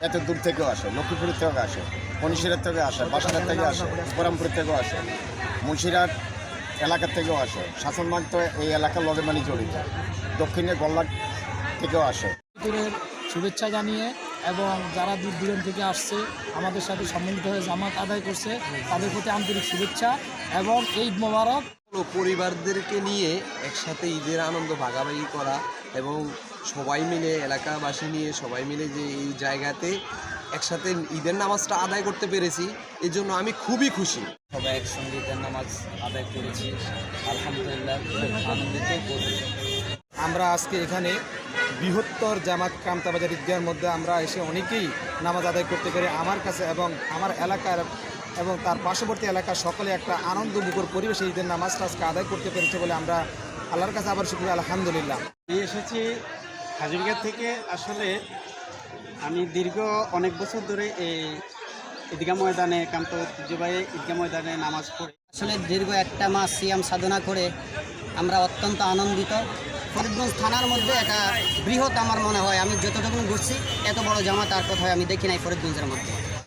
এত দূর থেকেও আসে, লক্ষ্মীপুরের থেকে আসে মনীষিরার থেকে আসে বাসাঘাট থেকে আসে বরামপুর থেকেও আসে মুন্সিরাট এলাকা থেকেও আসে শাসনবাগ তো এই এলাকার লগে মানে জড়িত, দক্ষিণে গল্লার থেকেও আসে। শুভেচ্ছা জানিয়ে এবং যারা দূর দূরান্ত থেকে আসছে আমাদের সাথে সম্মিলিত হয়ে জামাত আদায় করছে তাদের প্রতি আন্তরিক শুভেচ্ছা এবং ঈদ মোবারক। পরিবারদেরকে নিয়ে একসাথে ঈদের আনন্দ ভাগাভাগি করা এবং সবাই মিলে এলাকাবাসী নিয়ে সবাই মিলে যে এই জায়গাতে একসাথে ঈদের নামাজটা আদায় করতে পেরেছি এর জন্য আমি খুবই খুশি। সবাই একসঙ্গে ঈদের নামাজ আদায় করেছি। আলহামদুলিল্লাহ আনন্দিত আমরা আজকে এখানে বৃহত্তর জামাত কামতাবাজার ঈদগাহের মধ্যে আমরা এসে অনেকেই নামাজ আদায় করতে পারি আমার কাছে এবং আমার এলাকার এবং তার পার্শ্ববর্তী এলাকার সকলে একটা আনন্দ মুখর পরিবেশে ঈদের নামাজটা আজকে আদায় করতে পেরেছে বলে আমরা আল্লাহর কাছে আবার শুক্রিয়া আলহামদুলিল্লাহ। আমি এসেছি হাজুরিঘাট থেকে। আসলে আমি দীর্ঘ অনেক বছর ধরে এই ঈদগা ময়দানে কান্ত ঐতিহ্যবাহী ঈদগা ময়দানে নামাজ পড়ি। আসলে দীর্ঘ একটা মাস সিয়াম সাধনা করে আমরা অত্যন্ত আনন্দিত। ফরিদগঞ্জ থানার মধ্যে একটা বৃহৎ আমার মনে হয়। আমি যতটুকু ঘুরছি এত বড় জামাত আর কোথায় আমি দেখি নাই ফরিদগঞ্জের মধ্যে।